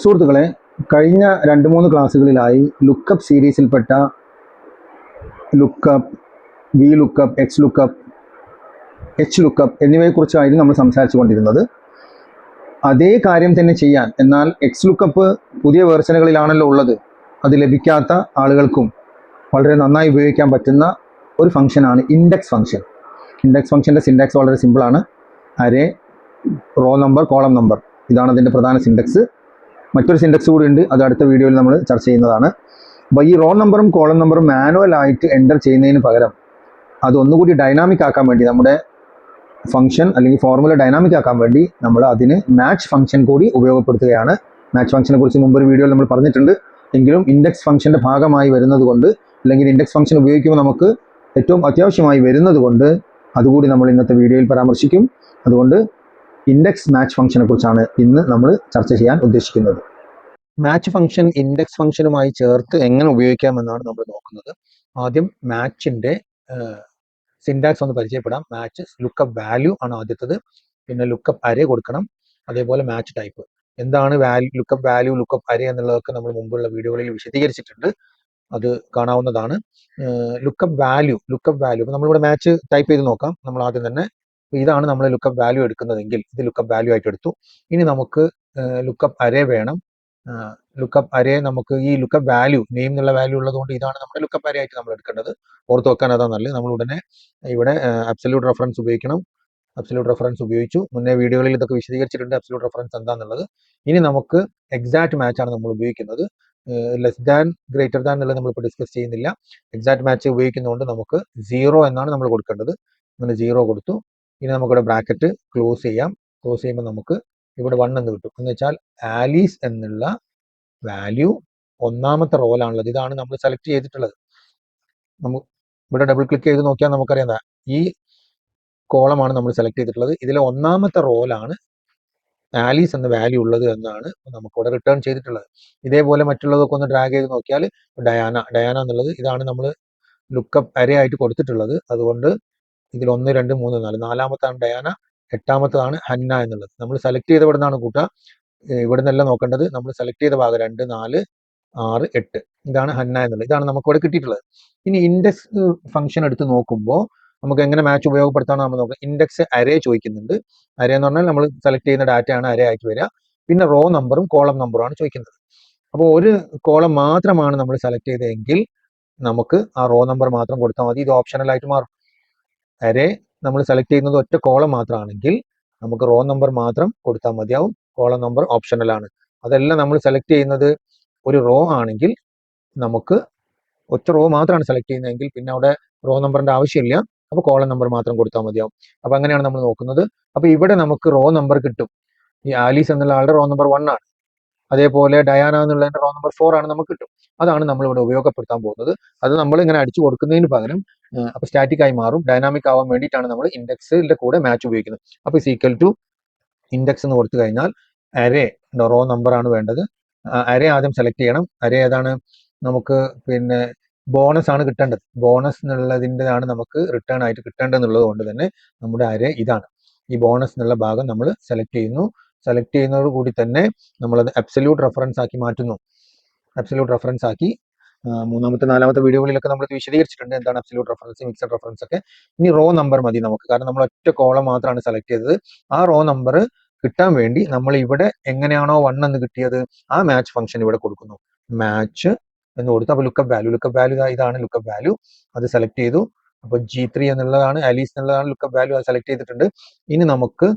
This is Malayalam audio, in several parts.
സുഹൃത്തുക്കളെ കഴിഞ്ഞ രണ്ട് മൂന്ന് ക്ലാസ്സുകളിലായി lookup സീരീസിൽപ്പെട്ട lookup V lookup X lookup H lookup എന്നിവയെക്കുറിച്ചായിരുന്നു നമ്മൾ സംസാരിച്ചു കൊണ്ടിരുന്നത് അതേ കാര്യം തന്നെ ചെയ്യാൻ എന്നാൽ എക്സ് ലുക്കപ്പ് പുതിയ വേർഷനുകളിലാണല്ലോ ഉള്ളത്. അത് ലഭിക്കാത്ത ആളുകൾക്കും വളരെ നന്നായി ഉപയോഗിക്കാൻ പറ്റുന്ന ഒരു ഫംഗ്ഷനാണ് ഇൻഡെക്സ് ഫംഗ്ഷൻ ഇൻഡെക്സ് ഫംഗ്ഷന്റെ സിൻഡെക്സ് വളരെ സിമ്പിളാണ് അരേ റോ നമ്പർ കോളം നമ്പർ ഇതാണ് അതിന്റെ പ്രധാന സിൻഡെക്സ് മറ്റൊരു സിൻഡെക്സ് കൂടി ഉണ്ട്. അത് അടുത്ത വീഡിയോയിൽ നമ്മൾ ചർച്ച ചെയ്യുന്നതാണ്. അപ്പോൾ ഈ റോ നമ്പറും കോളം നമ്പറും മാനുവൽ ആയിട്ട് എന്റർ ചെയ്യുന്നതിന് പകരം അത് ഒന്നുകൂടി ഡൈനാമിക് ആക്കാൻ വേണ്ടി നമ്മുടെ ഫംഗ്ഷൻ അല്ലെങ്കിൽ ഫോർമുല ഡൈനാമിക് ആക്കാൻ വേണ്ടി നമ്മൾ അതിന് മാച്ച് ഫംഗ്ഷൻ കൂടി ഉപയോഗപ്പെടുത്തുകയാണ്. മാച്ച് ഫംഗ്ഷനെ കുറിച്ച് മുമ്പൊരു വീഡിയോയിൽ നമ്മൾ പറഞ്ഞിട്ടുണ്ട്. എങ്കിലും ഇൻഡെക്സ് ഫംഗ്ഷന്റെ ഭാഗമായി വരുന്നത് കൊണ്ട് അല്ലെങ്കിൽ ഇൻഡെക്സ് ഫംഗ്ഷൻ ഉപയോഗിക്കുമ്പോൾ നമുക്ക് ഏറ്റവും അത്യാവശ്യമായി വരുന്നത് കൊണ്ട് അതുകൂടി നമ്മൾ ഇന്നത്തെ വീഡിയോയിൽ പരാമർശിക്കും. അതുകൊണ്ട് ഇൻഡെക്സ് മാച്ച് ഫംഗ്ഷനെ കുറിച്ചാണ് ഇന്ന് നമ്മൾ ചർച്ച ചെയ്യാൻ ഉദ്ദേശിക്കുന്നത്. മാച്ച് ഫംഗ്ഷൻ ഇൻഡെക്സ് ഫംഗ്ഷനുമായി ചേർത്ത് എങ്ങനെ ഉപയോഗിക്കാമെന്നാണ് നമ്മൾ നോക്കുന്നത്. ആദ്യം മാച്ചിന്റെ സിൻഡാക്സ് ഒന്ന് പരിചയപ്പെടാം. മാച്ച് ലുക്കപ്പ് വാല്യൂ ആണ് ആദ്യത്തത്. പിന്നെ ലുക്കപ്പ് അരേ കൊടുക്കണം. അതേപോലെ മാച്ച് ടൈപ്പ് എന്താണ് value lookup value lookup array എന്നുള്ളതൊക്കെ നമ്മൾ മുമ്പുള്ള വീഡിയോകളിൽ വിശദീകരിച്ചിട്ടുണ്ട്. അത് കാണാവുന്നതാണ്. ലുക്കപ്പ് വാല്യൂ ലുക്കപ്പ് വാല്യൂ അപ്പോൾ നമ്മളിവിടെ മാച്ച് ടൈപ്പ് ചെയ്ത് നോക്കാം. നമ്മൾ ആദ്യം തന്നെ ഇതാണ് നമ്മൾ ലുക്കപ്പ് വാല്യൂ എടുക്കുന്നതെങ്കിൽ ഇത് ലുക്കപ്പ് വാല്യൂ ആയിട്ട് എടുത്തു. ഇനി നമുക്ക് ലുക്കപ്പ് അരേ വേണം. ലുക്കപ്പ് അരേ നമുക്ക് ഈ ലുക്കപ്പ് വാല്യൂ നെയിം എന്നുള്ള വാല്യൂ ഉള്ളതുകൊണ്ട് ഇതാണ് നമ്മുടെ ലുക്കപ്പ് അരേ ആയിട്ട് നമ്മൾ എടുക്കേണ്ടത്. ഓർത്ത് വെക്കാൻ അതാ നല്ലത്. നമ്മൾ ഉടനെ ഇവിടെ അബ്സല്യൂട്ട് റെഫറൻസ് ഉപയോഗിക്കണം. അബ്സല്യൂട്ട് റെഫറൻസ് ഉപയോഗിച്ചു. മുന്നേ വീഡിയോകളിൽ ഇതൊക്കെ വിശദീകരിച്ചിട്ടുണ്ട്. അബ്സല്യൂട്ട് റെഫറൻസ് എന്താണെന്നുള്ളത് ഇനി നമുക്ക് എക്സാക്ട് മാച്ച് ആണ് നമ്മൾ ഉപയോഗിക്കുന്നത്. ലെസ് ദാൻ ഗ്രേറ്റർ ദാൻ എന്നുള്ളത് നമ്മളിപ്പോൾ ഡിസ്കസ് ചെയ്യുന്നില്ല. എക്സാക്ട് മാച്ച് ഉപയോഗിക്കുന്നതുകൊണ്ട് നമുക്ക് സീറോ എന്നാണ് നമ്മൾ കൊടുക്കേണ്ടത്. അങ്ങനെ സീറോ കൊടുത്തു. ഇനി നമുക്കിവിടെ ബ്രാക്കറ്റ് ക്ലോസ് ചെയ്യാം. ക്ലോസ് ചെയ്യുമ്പോൾ നമുക്ക് ഇവിടെ വൺ എന്ന് കിട്ടും. എന്ന് വെച്ചാൽ ആലീസ് എന്നുള്ള വാല്യൂ ഒന്നാമത്തെ റോലാണുള്ളത് ഇതാണ് നമ്മൾ സെലക്ട് ചെയ്തിട്ടുള്ളത്. നമുക്ക് ഇവിടെ ഡബിൾ ക്ലിക്ക് ചെയ്ത് നോക്കിയാൽ നമുക്കറിയാം ഈ കോളമാണ് നമ്മൾ സെലക്ട് ചെയ്തിട്ടുള്ളത്. ഇതിലെ ഒന്നാമത്തെ റോലാണ് ആലീസ് എന്ന വാല്യൂ ഉള്ളത് എന്നാണ് നമുക്കിവിടെ റിട്ടേൺ ചെയ്തിട്ടുള്ളത്. ഇതേപോലെ മറ്റുള്ളതൊക്കെ ഒന്ന് ഡ്രാഗ് ചെയ്ത് നോക്കിയാൽ ഡയാന ഡയാന എന്നുള്ളത് ഇതാണ് നമ്മൾ ലുക്കപ്പ് അരയായിട്ട് കൊടുത്തിട്ടുള്ളത്. അതുകൊണ്ട് ഇതിൽ ഒന്ന് രണ്ട് മൂന്ന് നാല് നാലാമത്താണ് ഡയാന. എട്ടാമത്തതാണ് ഹന്ന എന്നുള്ളത്. നമ്മൾ സെലക്ട് ചെയ്ത ഇവിടുന്നാണ് കൂട്ടുക ഇവിടെ നിന്നല്ല നോക്കേണ്ടത്. നമ്മൾ സെലക്ട് ചെയ്ത ഭാഗം രണ്ട് നാല് ആറ് എട്ട്. ഇതാണ് ഹന്ന എന്നുള്ളത്. ഇതാണ് നമുക്ക് ഇവിടെ കിട്ടിയിട്ടുള്ളത്. ഇനി ഇൻഡെക്സ് ഫംഗ്ഷൻ എടുത്ത് നോക്കുമ്പോൾ നമുക്ക് എങ്ങനെ മാച്ച് ഉപയോഗപ്പെടുത്താമെന്ന് നമ്മൾ നോക്കാം. ഇൻഡെക്സ് അരേ ചോദിക്കുന്നുണ്ട്. അരേ എന്ന് പറഞ്ഞാൽ നമ്മൾ സെലക്ട് ചെയ്യുന്ന ഡാറ്റയാണ് അരേ ആയിട്ട് വരിക. പിന്നെ റോ നമ്പറും കോളം നമ്പറും ആണ് ചോദിക്കുന്നത്. അപ്പോൾ ഒരു കോളം മാത്രമാണ് നമ്മൾ സെലക്ട് ചെയ്തതെങ്കിൽ നമുക്ക് ആ റോ നമ്പർ മാത്രം കൊടുത്താൽ മതി. ഇത് ഓപ്ഷണൽ ആയിട്ട് മാറും. അരേ നമ്മൾ സെലക്ട് ചെയ്യുന്നത് ഒറ്റ കോളം മാത്രമാണെങ്കിൽ നമുക്ക് റോ നമ്പർ മാത്രം കൊടുത്താൽ മതിയാവും. കോളം നമ്പർ ഓപ്ഷണൽ ആണ്. അതെല്ലാം നമ്മൾ സെലക്ട് ചെയ്യുന്നത് ഒരു റോ ആണെങ്കിൽ നമുക്ക് ഒറ്റ റോ മാത്രമാണ് സെലക്ട് ചെയ്യുന്നതെങ്കിൽ പിന്നെ അവിടെ റോ നമ്പറിന്റെ ആവശ്യമില്ല. അപ്പോൾ കോളം നമ്പർ മാത്രം കൊടുത്താൽ മതിയാവും. അപ്പോൾ അങ്ങനെയാണ് നമ്മൾ നോക്കുന്നത്. അപ്പോൾ ഇവിടെ നമുക്ക് റോ നമ്പർ കിട്ടും. ഈ ആലീസ് എന്നുള്ള ആളുടെ റോ നമ്പർ വൺ ആണ്. അതേപോലെ ഡയാന എന്നുള്ളതിന്റെ റോ നമ്പർ ഫോർ ആണ് നമുക്ക് കിട്ടും. അതാണ് നമ്മൾ ഇവിടെ ഉപയോഗപ്പെടുത്താൻ പോകുന്നത്. അത് നമ്മൾ ഇങ്ങനെ അടിച്ചു കൊടുക്കുന്നതിന് പകരം അപ്പോൾ സ്റ്റാറ്റിക് ആയി മാറും. ഡൈനാമിക് ആവാൻ വേണ്ടിയിട്ടാണ് നമ്മൾ ഇൻഡെക്സിന്റെ കൂടെ മാച്ച് ഉപയോഗിക്കുന്നത്. അപ്പോൾ ഇസ് ഈക്വൽ ടു ഇൻഡെക്സ് എന്ന് കൊടുത്തു കഴിഞ്ഞാൽ അരേ റോ നമ്പർ ആണ് വേണ്ടത്. അരേ ആദ്യം സെലക്ട് ചെയ്യണം. അരേ ഏതാണ്? നമുക്ക് പിന്നെ ബോണസ് ആണ് കിട്ടേണ്ടത്. ബോണസ് എന്നുള്ളതിന്റെതാണ് നമുക്ക് റിട്ടേൺ ആയിട്ട് കിട്ടേണ്ടത് എന്നുള്ളത് കൊണ്ട് തന്നെ നമ്മുടെ അരേ ഇതാണ്. ഈ ബോണസ് എന്നുള്ള ഭാഗം നമ്മൾ സെലക്ട് ചെയ്യുന്നു. സെലക്ട് ചെയ്യുന്നതോട് കൂടി തന്നെ നമ്മളത് അബ്സല്യൂട്ട് റെഫറൻസ് ആക്കി മാറ്റുന്നു. അബ്സല്യൂട്ട് റെഫറൻസ് ആക്കി മൂന്നാമത്തെ നാലാമത്തെ വീഡിയോകളിലൊക്കെ നമ്മൾ വിശദീകരിച്ചിട്ടുണ്ട് എന്താണ് അബ്സല്യൂട്ട് റെഫറൻസ് മിക്സഡ് റെഫറൻസ് ഒക്കെ. ഇനി റോ നമ്പർ മതി നമുക്ക്. കാരണം നമ്മൾ ഒറ്റ കോളം മാത്രമാണ് സെലക്ട് ചെയ്തത്. ആ റോ നമ്പർ കിട്ടാൻ വേണ്ടി നമ്മൾ ഇവിടെ എങ്ങനെയാണോ വൺ എന്ന് കിട്ടിയത് ആ മാച്ച് ഫംഗ്ഷൻ ഇവിടെ കൊടുക്കുന്നു. മാച്ച് എന്ന് കൊടുത്തു. അപ്പോൾ ലുക്കപ്പ് വാല്യൂ ലുക്കപ്പ് വാല്യൂ ഇതാണ് ലുക്കപ്പ് വാല്യൂ അത് സെലക്ട് ചെയ്തു. അപ്പോൾ ജി ത്രീ എന്നുള്ളതാണ് അലീസ് എന്നുള്ളതാണ് ലുക്കപ്പ് വാല്യൂ അത് സെലക്ട് ചെയ്തിട്ടുണ്ട്. ഇനി നമുക്ക്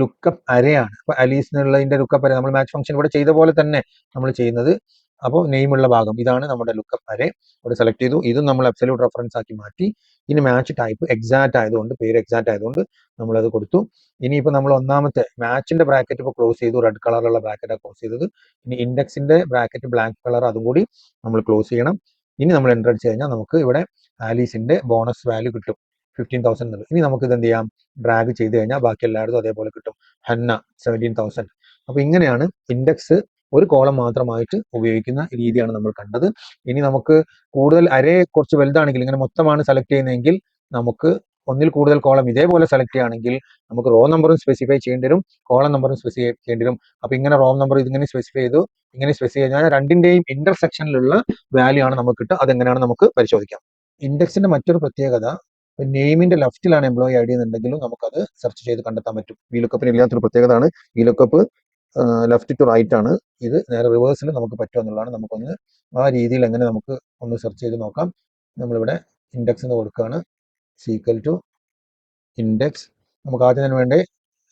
ലുക്കപ്പ് അരയാണ്. അപ്പോൾ എന്നുള്ളതിന്റെ ലുക്കപ്പ് അര നമ്മൾ മാച്ച് ഫംഗ്ഷൻ ഇവിടെ ചെയ്ത പോലെ തന്നെ നമ്മൾ ചെയ്യുന്നത്. അപ്പോൾ നെയിമുള്ള ഭാഗം ഇതാണ് നമ്മുടെ ലുക്കപ്പ് വരെ ഇവിടെ സെലക്ട് ചെയ്തു. ഇതും നമ്മൾ അബ്സല്യൂട്ട് റെഫറൻസ് ആക്കി മാറ്റി. ഇനി മാച്ച് ടൈപ്പ് എക്സാക്ട് ആയതുകൊണ്ട് പേര് എക്സാക്ട് ആയതുകൊണ്ട് നമ്മളത് കൊടുത്തു. ഇനിയിപ്പോൾ നമ്മൾ ഒന്നാമത്തെ മാച്ചിന്റെ ബ്രാക്കറ്റ് ഇപ്പോൾ ക്ലോസ് ചെയ്തു. റെഡ് കളറുള്ള ബ്രാക്കറ്റാണ് ക്ലോസ് ചെയ്തത്. ഇനി ഇൻഡെക്സിന്റെ ബ്രാക്കറ്റ് ബ്ലാക്ക് കളർ അതും കൂടി നമ്മൾ ക്ലോസ് ചെയ്യണം. ഇനി നമ്മൾ എന്റർ കഴിഞ്ഞാൽ നമുക്ക് ഇവിടെ ആലീസിന്റെ ബോണസ് വാല്യൂ കിട്ടും. ഫിഫ്റ്റീൻ തൗസൻഡ് എന്നുള്ളത് ഇനി നമുക്ക് ഇത് എന്ത് ചെയ്യാം? ഡ്രാഗ് ചെയ്ത് കഴിഞ്ഞാൽ ബാക്കി എല്ലായിടത്തും അതേപോലെ കിട്ടും. ഹന്ന സെവന്റീൻ തൗസൻഡ് അപ്പോൾ ഇങ്ങനെയാണ് ഇൻഡെക്സ് ഒരു കോളം മാത്രമായിട്ട് ഉപയോഗിക്കുന്ന രീതിയാണ് നമ്മൾ കണ്ടത്. ഇനി നമുക്ക് കൂടുതൽ അരേ കുറച്ച് വലുതാണെങ്കിൽ ഇങ്ങനെ മൊത്തമാണ് സെലക്ട് ചെയ്യുന്നതെങ്കിൽ നമുക്ക് ഒന്നിൽ കൂടുതൽ കോളം ഇതേപോലെ സെലക്ട് ചെയ്യുകയാണെങ്കിൽ നമുക്ക് റോ നമ്പറും സ്പെസിഫൈ ചെയ്യേണ്ടി വരും കോളം നമ്പറും സ്പെസിഫൈ ചെയ്യേണ്ടി വരും. അപ്പൊ ഇങ്ങനെ റോ നമ്പർ ഇതിങ്ങനെ സ്പെസിഫൈ ചെയ്തു ഇങ്ങനെ സ്പെസിഫൈ ചെയ്താൽ രണ്ടിന്റെയും ഇന്റർസെക്ഷനിലുള്ള വാല്യൂ ആണ് നമുക്ക് കിട്ടുക. അതെങ്ങനെയാണ് നമുക്ക് പരിശോധിക്കാം. ഇൻഡെക്സിന്റെ മറ്റൊരു പ്രത്യേകത നെയിമിന്റെ ലെഫ്റ്റിലാണ് എംപ്ലോയി ഐ ഡി എന്നുണ്ടെങ്കിലും നമുക്കത് സെർച്ച് ചെയ്ത് കണ്ടെത്താൻ പറ്റും. വി ലുക്കപ്പിന് ഇല്ലാത്തൊരു പ്രത്യേകതയാണ്. V lookup left to right ആണ്. ഇത് നേരെ റിവേഴ്സിൽ നമുക്ക് പറ്റുമെന്നുള്ളതാണ് നമുക്കൊന്ന് ആ രീതിയിൽ എങ്ങനെ നമുക്ക് ഒന്ന് സെർച്ച് ചെയ്ത് നോക്കാം. നമ്മളിവിടെ ഇൻഡെക്സ് എന്ന് കൊടുക്കുകയാണ്. സീക്വൽ ടു ഇൻഡെക്സ് നമുക്ക് ആദ്യം തന്നെ വേണ്ടേ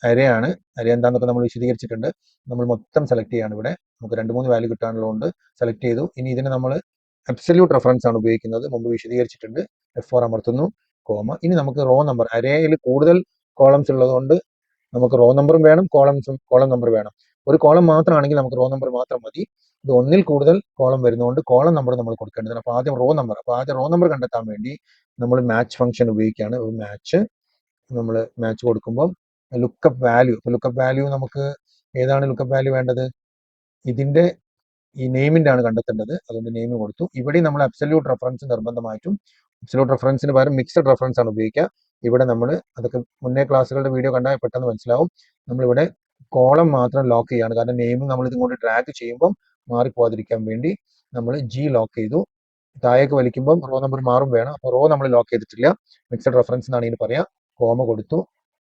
അരയാണ്. അര എന്താണെന്നൊക്കെ നമ്മൾ വിശദീകരിച്ചിട്ടുണ്ട്. നമ്മൾ മൊത്തം സെലക്ട് ചെയ്യാണ് ഇവിടെ. നമുക്ക് രണ്ട് മൂന്ന് വാല്യൂ കിട്ടാനുള്ളതുകൊണ്ട് സെലക്ട് ചെയ്തു. ഇനി ഇതിന് നമ്മൾ അബ്സല്യൂട്ട് റെഫറൻസ് ആണ് ഉപയോഗിക്കുന്നത്. മുമ്പ് വിശദീകരിച്ചിട്ടുണ്ട്. F four അമർത്തുന്നു. കോമ ഇനി നമുക്ക് റോ നമ്പർ അരയിൽ കൂടുതൽ കോളംസ് ഉള്ളതുകൊണ്ട് നമുക്ക് റോ നമ്പറും വേണം കോളംസും കോളം നമ്പർ വേണം. ഒരു കോളം മാത്രമാണെങ്കിൽ നമുക്ക് റോ നമ്പർ മാത്രം മതി. ഇത് ഒന്നിൽ കൂടുതൽ കോളം വരുന്നതുകൊണ്ട് കോളം നമ്പർ നമ്മൾ കൊടുക്കേണ്ടതാണ് അപ്പോൾ ആദ്യം റോ നമ്പർ. അപ്പോൾ ആദ്യം റോ നമ്പർ കണ്ടെത്താൻ വേണ്ടി നമ്മൾ മാച്ച് ഫംഗ്ഷൻ ഉപയോഗിക്കുകയാണ്. മാച്ച് നമ്മൾ മാച്ച് കൊടുക്കുമ്പോൾ ലുക്കപ്പ് വാല്യൂ. അപ്പോൾ ലുക്കപ്പ് വാല്യൂ നമുക്ക് ഏതാണ് ലുക്കപ്പ് വാല്യൂ വേണ്ടത്? ഇതിന്റെ ഈ നെയിമിന്റെ ആണ് കണ്ടെത്തേണ്ടത്. അതുകൊണ്ട് നെയിം കൊടുത്തു. ഇവിടെ നമ്മൾ അബ്സല്യൂട്ട് റെഫറൻസ് നിർബന്ധമായിട്ടും അബ്സല്യൂട്ട് റെഫറൻസിന് പകരം മിക്സഡ് റെഫറൻസ് ആണ് ഉപയോഗിക്കുക. ഇവിടെ നമ്മൾ അതൊക്കെ മുന്നേ ക്ലാസ്സുകളുടെ വീഡിയോ കണ്ടാൽ പെട്ടെന്ന് മനസ്സിലാവും. നമ്മളിവിടെ കോളം മാത്രം ലോക്ക് ചെയ്യാണ്. കാരണം നെയിം നമ്മൾ ഇതുകൊണ്ട് ഡ്രാഗ് ചെയ്യുമ്പോൾ മാറിപ്പോവാതിരിക്കാൻ വേണ്ടി നമ്മൾ ജി ലോക്ക് ചെയ്തു. താഴേക്ക് വലിക്കുമ്പോൾ റോ നമ്പർ മാറും വേണം. അപ്പോൾ റോ നമ്മൾ ലോക്ക് ചെയ്തിട്ടില്ല. മിക്സഡ് റെഫറൻസ് എന്നാണ് ഇതിന് പറയാം. കോമ കൊടുത്തു.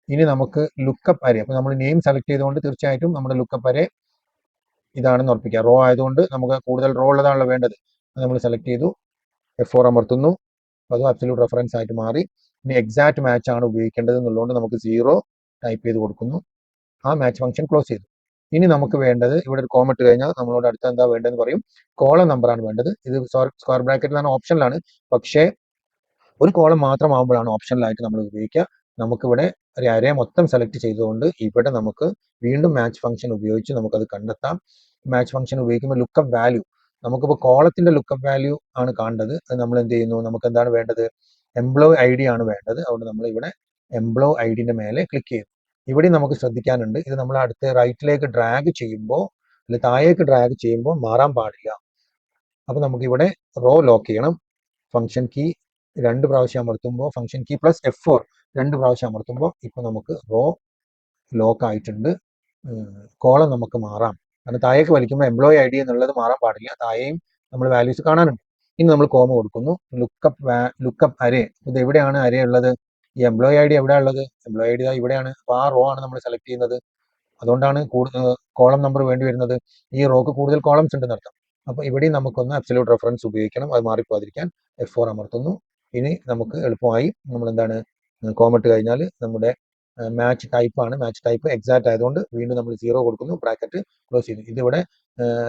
ഇനി നമുക്ക് ലുക്കപ്പ് അരെ അപ്പോൾ നമ്മൾ നെയിം സെലക്ട് ചെയ്തുകൊണ്ട് തീർച്ചയായിട്ടും നമ്മുടെ ലുക്കപ്പ് അരെ ഇതാണെന്ന് ഉറപ്പിക്കുക റോ ആയതുകൊണ്ട് നമുക്ക് കൂടുതൽ റോ ഉള്ളതാണല്ലോ വേണ്ടത്. നമ്മൾ സെലക്ട് ചെയ്തു. എഫ് ഫോർ അമർത്തുന്നു. അതും അബ്സല്യൂട്ട് റെഫറൻസ് ആയിട്ട് മാറി. ഇനി എക്സാക്ട് മാച്ച് ആണ് ഉപയോഗിക്കേണ്ടത് എന്നുള്ളതുകൊണ്ട് നമുക്ക് സീറോ ടൈപ്പ് ചെയ്ത് കൊടുക്കുന്നു. ആ മാച്ച് ഫംഗ്ഷൻ ക്ലോസ് ചെയ്തു. ഇനി നമുക്ക് വേണ്ടത് ഇവിടെ ഒരു കോമറ്റ് കഴിഞ്ഞാൽ നമ്മളോട് അടുത്ത എന്താ വേണ്ടതെന്ന് പറയും? കോളം നമ്പറാണ് വേണ്ടത്. ഇത് സ്ക്വയർ ബ്രാക്കറ്റിലാണ് ഓപ്ഷനിലാണ് പക്ഷേ ഒരു കോളം മാത്രമാകുമ്പോഴാണ് ഓപ്ഷനിലായിട്ട് നമ്മൾ ഉപയോഗിക്കുക. നമുക്കിവിടെ ഒരു അരയെ മൊത്തം സെലക്ട് ചെയ്തുകൊണ്ട് ഇവിടെ നമുക്ക് വീണ്ടും മാച്ച് ഫംഗ്ഷൻ ഉപയോഗിച്ച് നമുക്കത് കണ്ടെത്താം. മാച്ച് ഫംഗ്ഷൻ ഉപയോഗിക്കുമ്പോൾ ലുക്കപ്പ് വാല്യൂ നമുക്കിപ്പോൾ കോളത്തിന്റെ ലുക്കപ്പ് വാല്യൂ ആണ് കാണേണ്ടത്. അത് നമ്മൾ എന്ത് ചെയ്യുന്നു? നമുക്ക് എന്താണ് വേണ്ടത്? എംപ്ലോയ് ഐ ഡി ആണ് വേണ്ടത്. അതുകൊണ്ട് നമ്മൾ ഇവിടെ എംപ്ലോയ് ഐ ഡിന്റെ മേലെ ക്ലിക്ക് ചെയ്യും ഇവിടെ നമുക്ക് ശ്രദ്ധിക്കാനുണ്ട്. ഇത് നമ്മൾ അടുത്ത റൈറ്റിലേക്ക് ഡ്രാഗ് ചെയ്യുമ്പോൾ അല്ലെ താഴേക്ക് ഡ്രാഗ് ചെയ്യുമ്പോൾ മാറാൻ പാടില്ല. അപ്പൊ നമുക്ക് ഇവിടെ റോ ലോക്ക് ചെയ്യണം. ഫംഗ്ഷൻ കീ രണ്ട് പ്രാവശ്യം അമർത്തുമ്പോൾ function key plus F four രണ്ട് പ്രാവശ്യം അമർത്തുമ്പോൾ ഇപ്പൊ നമുക്ക് റോ ലോക്ക് ആയിട്ടുണ്ട്. കോളം നമുക്ക് മാറാം. കാരണം താഴേക്ക് വലിക്കുമ്പോൾ എംപ്ലോയി ഐ ഡി എന്നുള്ളത് മാറാൻ പാടില്ല. താഴെയും നമ്മൾ വാല്യൂസ് കാണാനുണ്ട്. ഇനി നമ്മൾ കോമ കൊടുക്കുന്നു. ലുക്കപ്പ് ലുക്കപ്പ് അരേ ഇത് എവിടെയാണ് അരേ ഉള്ളത്? ഈ എംപ്ലോയി ഐ ഡി എവിടെ ഉള്ളത് എംപ്ലോയി ഐ ഡി ഇവിടെയാണ്. അപ്പോൾ ആ റോ ആണ് നമ്മൾ സെലക്ട് ചെയ്യുന്നത്. അതുകൊണ്ടാണ് കോളം നമ്പർ വേണ്ടി വരുന്നത്. ഈ റോക്ക് കൂടുതൽ കോളംസ് ഉണ്ട് അർത്ഥം. അപ്പോൾ ഇവിടെയും നമുക്കൊന്ന് അബ്സല്യൂട്ട് റെഫറൻസ് ഉപയോഗിക്കണം. അത് മാറിപ്പോകാതിരിക്കാൻ എഫ് ഫോർ അമർത്തുന്നു. ഇനി നമുക്ക് എളുപ്പമായി നമ്മൾ എന്താണ് കോമട്ട് കഴിഞ്ഞാൽ നമ്മുടെ മാച്ച് ടൈപ്പ് ആണ്. മാച്ച് ടൈപ്പ് എക്സാക്ട് ആയതുകൊണ്ട് വീണ്ടും നമ്മൾ സീറോ കൊടുക്കുന്നു. ബ്രാക്കറ്റ് ക്ലോസ് ചെയ്യുന്നു. ഇതിവിടെ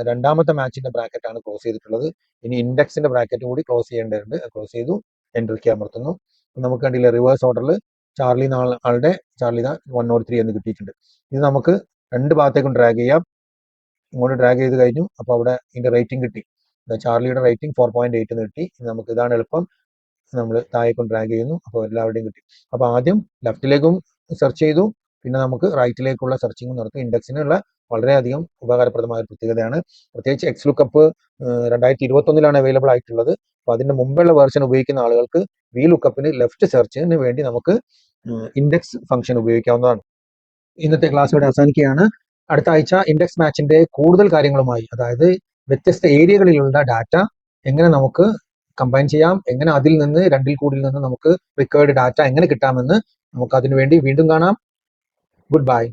രണ്ടാമത്തെ മാച്ചിന്റെ ബ്രാക്കറ്റ് ആണ് ക്ലോസ് ചെയ്തിട്ടുള്ളത്. ഇനി ഇൻഡെക്സിന്റെ ബ്രാക്കറ്റ് കൂടി ക്ലോസ് ചെയ്യേണ്ടതുണ്ട്. ക്ലോസ് ചെയ്തു. എൻട്രിക്ക് കീ അമർത്തുന്നു. നമുക്ക് കണ്ടില്ല റിവേഴ്സ് ഓർഡറിൽ ചാർലി ആളുടെ Charlie the one or three എന്ന് കിട്ടിയിട്ടുണ്ട്. ഇത് നമുക്ക് രണ്ട് ഭാഗത്തേക്കും ഡ്രാഗ് ചെയ്യാം. ഇങ്ങോട്ട് ഡ്രാഗ് ചെയ്ത് കഴിഞ്ഞു. അപ്പോൾ അവിടെ ഇതിന്റെ റേറ്റിംഗ് കിട്ടി. ചാർലിയുടെ റേറ്റിംഗ് ഫോർ പോയിന്റ് എയ്റ്റ് എന്ന് കിട്ടി. നമുക്ക് ഇതാണ് എളുപ്പം. നമ്മൾ താഴേക്കും ഡ്രാഗ് ചെയ്യുന്നു. അപ്പോൾ എല്ലാവരുടെയും കിട്ടി. അപ്പോൾ ആദ്യം ലെഫ്റ്റിലേക്കും സെർച്ച് ചെയ്തു. പിന്നെ നമുക്ക് റൈറ്റിലേക്കുള്ള സെർച്ചിങ് നടത്തും ഇൻഡെക്സിനുള്ള വളരെയധികം ഉപകാരപ്രദമായ ഒരു പ്രത്യേകതയാണ്. പ്രത്യേകിച്ച് എക്സ് ലുക്കപ്പ് രണ്ടായിരത്തി ഇരുപത്തി ഒന്നിലാണ് അവൈലബിൾ ആയിട്ടുള്ളത്. അപ്പോൾ അതിന്റെ മുമ്പുള്ള വേർഷൻ ഉപയോഗിക്കുന്ന ആളുകൾക്ക് വി ലുക്കപ്പിന് ലെഫ്റ്റ് സെർച്ചിന് വേണ്ടി നമുക്ക് ഇൻഡെക്സ് ഫംഗ്ഷൻ ഉപയോഗിക്കാവുന്നതാണ്. ഇന്നത്തെ ക്ലാസ് ഇവിടെ അവസാനിക്കുകയാണ്. അടുത്ത ആഴ്ച ഇൻഡെക്സ് മാച്ചിന്റെ കൂടുതൽ കാര്യങ്ങളുമായി അതായത് വ്യത്യസ്ത ഏരിയകളിലുള്ള ഡാറ്റ എങ്ങനെ നമുക്ക് കമ്പൈൻ ചെയ്യാം എങ്ങനെ അതിൽ നിന്ന് രണ്ടിൽ കൂടുതൽ നിന്ന് നമുക്ക് റിക്വയർഡ് ഡാറ്റ എങ്ങനെ കിട്ടാമെന്ന് നമുക്ക് അതിനുവേണ്ടി വീണ്ടും കാണാം. Good bye